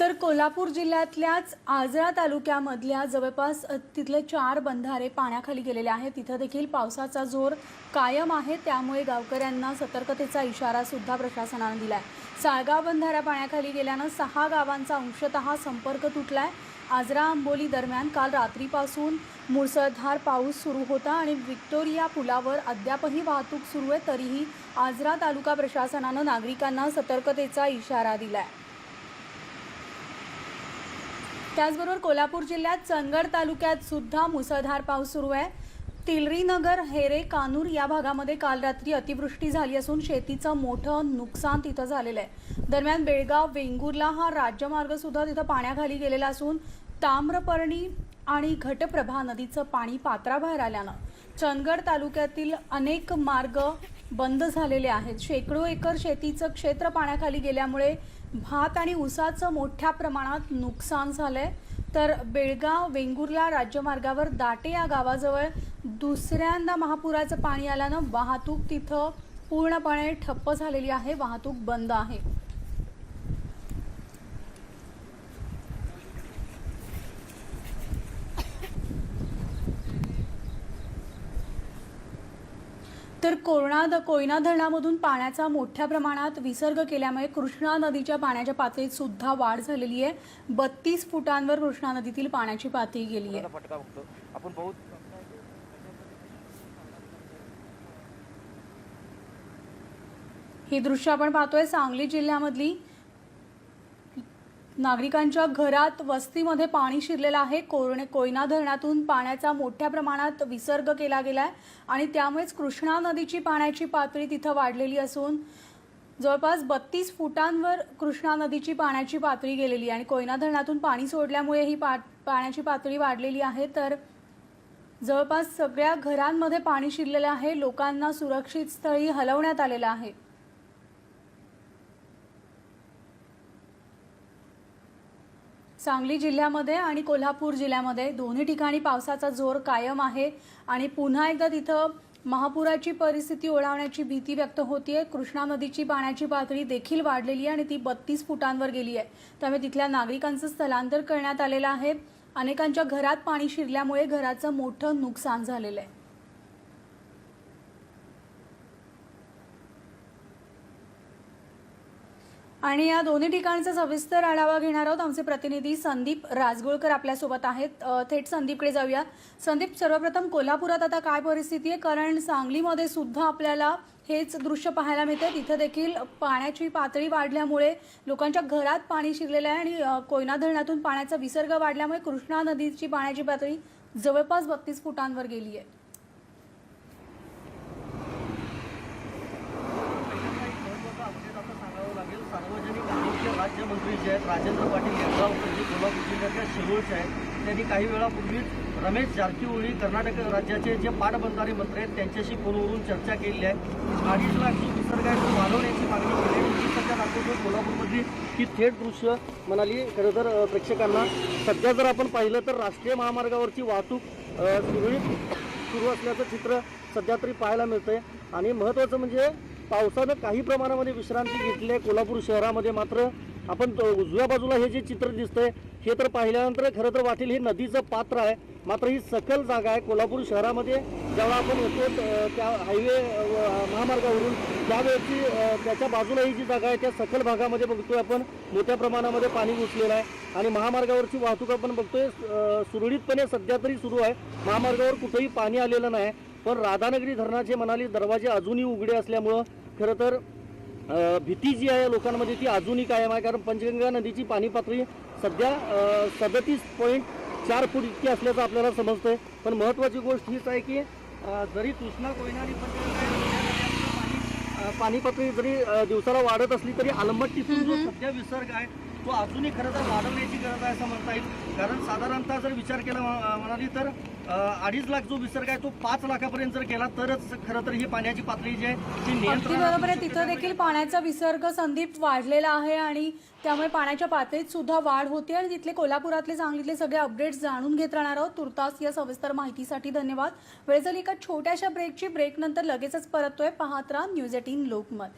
तर कोल्हापूर जिल्ह्यातल्याच आजरा तालुक्यामधल्या जवळपास तिथले चार बंधारे पाण्याखाली गेलेले आहेत. तिथं देखील पावसाचा जोर कायम आहे. त्यामुळे गावकऱ्यांना सतर्कतेचा इशारा सुद्धा प्रशासनानं आहे साळगाव बंधारा पाण्याखाली गेल्यानं सहा गावांचा अंशतः संपर्क तुटला आहे आजरा आंबोली दरम्यान काल रात्रीपासून मुसळधार पाऊस सुरू होता आणि व्हिक्टोरिया पुलावर अद्यापही वाहतूक सुरू आहे तरीही आजरा तालुका प्रशासनानं नागरिकांना सतर्कतेचा इशारा दिलाय. त्याचबरोबर कोल्हापूर जिल्ह्यात चंदगड तालुक्यात सुद्धा मुसळधार पाऊस सुरू आहे. तिलरीनगर हेरे कानूर या भागामध्ये काल रात्री अतिवृष्टी झाली असून शेतीचं मोठं नुकसान तिथं झालेलं आहे. दरम्यान बेळगाव वेंगुर्ला हा राज्यमार्ग सुद्धा तिथं पाण्याखाली गेलेला असून ताम्रपर्णी आणि घटप्रभा नदीचं पाणी पात्राबाहेर आल्यानं चंदगड तालुक्यातील अनेक मार्ग बंद झालेले आहेत. शेकडो एकर शेतीचं क्षेत्र पाण्याखाली गेल्यामुळे भात आणि ऊसाचं मोठ्या प्रमाणात नुकसान झालं आहे तर बेळगाव वेंगुर्ला राज्यमार्गावर दाटे या गावाजवळ दुसऱ्यांदा महापुराचं पाणी आल्यानं वाहतूक तिथं पूर्णपणे ठप्प झालेली आहे. वाहतूक बंद आहे. तर कोरणा कोयना धरणामधून पाण्याचा मोठ्या प्रमाणात विसर्ग केल्यामुळे कृष्णा नदीच्या पाण्याच्या पातळीत सुद्धा वाढ झालेली आहे. बत्तीस फुटांवर कृष्णा नदीतील पाण्याची पातळी गेली आहे. आपण बहुत ही दृश्य आपण पाहतोय सांगली जिल्ह्यामधली नागरिकांच्या घरात वस्तीमध्ये पाणी शिरलेलं आहे. कोरणे कोयना धरणातून पाण्याचा मोठ्या प्रमाणात विसर्ग केला गेलाय आणि त्यामुळेच कृष्णा नदीची पाण्याची पातळी तिथं वाढलेली असून जवळपास बत्तीस फुटांवर कृष्णा नदीची पाण्याची पातळी गेलेली आहे आणि कोयना धरणातून पाणी सोडल्यामुळे ही पा पाण्याची पातळी वाढलेली आहे. तर जवळपास सगळ्या घरांमध्ये पाणी शिरलेलं आहे. लोकांना सुरक्षित स्थळी हलवण्यात आलेलं आहे. सांगली जिल्ह्यामध्ये आणि कोल्हापूर जिल्ह्यामध्ये दोन्ही ठिकाणी पावसाचा जोर कायम आहे आणि पुन्हा एकदा तिथं महापुराची परिस्थिती ओढावण्याची भीती व्यक्त होतीये. कृष्णा नदीची पाण्याची पातळी देखील वाढलेली आहे आणि ती बत्तीस फुटांवर गेली आहे. त्यामुळे तिथल्या नागरिकांचं स्थलांतर करण्यात आलेलं आहे. अनेकांच्या घरात पाणी शिरल्यामुळे घराचं मोठं नुकसान झालेलं आहे. आणि या दोन्ही ठिकाणचा सविस्तर आढावा घेणार आहोत आमचे प्रतिनिधी संदीप राजगुळकर आपल्यासोबत आहेत. थेट संदीपकडे जाऊया. संदीप सर्वप्रथम कोल्हापुरात आता काय परिस्थिती आहे? कारण सांगलीमध्ये सुद्धा आपल्याला हेच दृश्य पाहायला मिळते तिथं देखील पाण्याची पातळी वाढल्यामुळे लोकांच्या घरात पाणी शिरलेलं आहे आणि कोयना धरणातून पाण्याचा विसर्ग वाढल्यामुळे कृष्णा नदीची पाण्याची पातळी जवळपास बत्तीस फुटांवर गेली आहे. आहेत. राजेंद्र पाटील यड्रावकर जे कोल्हापूर जिल्ह्यातल्या शिरूरचे आहेत. त्यांनी काही वेळापूर्वीच रमेश जारकीहोळी कर्नाटक राज्याचे जे पाटबंधारे मंत्री आहेत त्यांच्याशी फोनवरून चर्चा केलेली आहे. अडीच लाख जो आहे वाढवण्याची मागणी केली आहे. सध्या दाखवतो कोल्हापूरमधली ही थेट दृश्य म्हणाली खरं तर प्रेक्षकांना. सध्या जर आपण पाहिलं तर राष्ट्रीय महामार्गावरची वाहतूक सुरळीत सुरू असल्याचं चित्र सध्या तरी पाहायला मिळतंय. आणि महत्त्वाचं म्हणजे पावसानं काही प्रमाणामध्ये विश्रांती घेतली आहे कोल्हापूर शहरामध्ये मात्र. आपण तो उजव्या बाजूला हे जे चित्र दिसतंय हे तर पाहिल्यानंतर खरं तर वाटेल हे नदीचं पात्र आहे. मात्र ही सकल जागा आहे कोल्हापूर शहरामध्ये जेव्हा आपण येतो त्या हायवे महामार्गावरून त्यावेळेची त्याच्या बाजूला ही जी जागा आहे त्या सखल भागामध्ये बघतोय आपण. मोठ्या प्रमाणामध्ये पाणी घुसलेलं आहे. आणि महामार्गावरची वाहतूक आपण बघतोय सुरळीतपणे सध्या तरी सुरू आहे. महामार्गावर कुठेही पाणी आलेलं नाही. पण राधानगरी धरणाचे म्हणाली दरवाजे अजूनही उघडे असल्यामुळं खरं तर भीती जी आहे लोकांमध्ये ती अजूनही कायम आहे कारण पंचगंगा नदीची पाणी पातळी सध्या सदतीस पॉईंट चार फूट इतकी असल्याचं आपल्याला समजतंय. पण महत्त्वाची गोष्ट हीच आहे की जरी कृष्णा कोयना आणि पाणी पातळी जरी दिवसाला वाढत असली तरी अलमट्टीतून जो सध्या विसर्ग आहे तो अजूनही खरं तर वाढवण्याची गरज आहे असं म्हणता येईल. कारण साधारणतः जर विचार केला म्ह- म्हणाली तर अडीच लाख जो विसर्ग आहे तो पाच लाखापर्यंत जर केला तरच खरं तर ही पाण्याची पातळी जी आहे ती अगदी नियंत्रणात बरोबर आहे. तिथं. देखील पाण्याचा विसर्ग संदीप वाढलेला आहे आणि त्यामुळे पाण्याच्या पातळीत सुद्धा वाढ होते आणि तिथले कोल्हापुरातले सांगलीतले सगळे अपडेट्स जाणून घेत राहणार आहोत. तुर्तास या सविस्तर माहितीसाठी धन्यवाद. वेळ झाली एका छोट्याशा ब्रेकची ब्रेक नंतर लगेचच परततोय. पाहत राहा न्यूज एटीन लोकमत.